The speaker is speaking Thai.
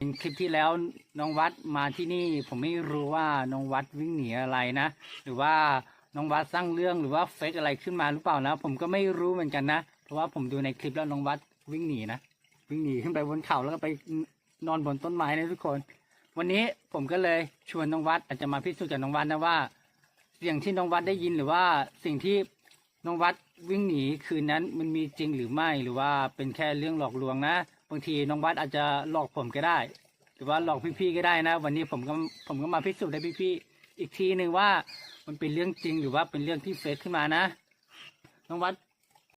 เป็นคลิปที่แล้วน้องวัดมาที่นี่ผมไม่รู้ว่าน้องวัดวิ่งหนีอะไรนะ หรือว่าน้องวัดสร้างเรื่องหรือว่าเฟกอะไรขึ้นมาหรือเปล่านะ ผมก็ไม่รู้เหมือนกันนะเพราะว่าผมดูในคลิปแล้วน้องวัดวิ่งหนีนะวิ่งหนีขึ้นไปบนเขาแล้วก็ไปนอนบนต้นไม้นะทุกคน วันนี้ผมก็เลยชวนน้องวัดอาจจะมาพิสูจน์กับน้องวัดนะว่า เสียงที่น้องวัดได้ยินหรือว่าสิ่งที่น้องวัดวิ่งหนีคืนนั้นมันมีจริงหรือไม่หรือว่าเป็นแค่เรื่องหลอกลวงนะ บางทีน้องวัดอาจจะหลอกผมก็ได้ หรือว่าหลอกพี่ๆก็ได้นะ วันนี้ผมก็ผมก็มาพิสูจน์ให้พี่ๆอีกทีหนึ่งว่ามันเป็นเรื่องจริงหรือว่าเป็นเรื่องที่เฟซขึ้นมานะ น้องวัด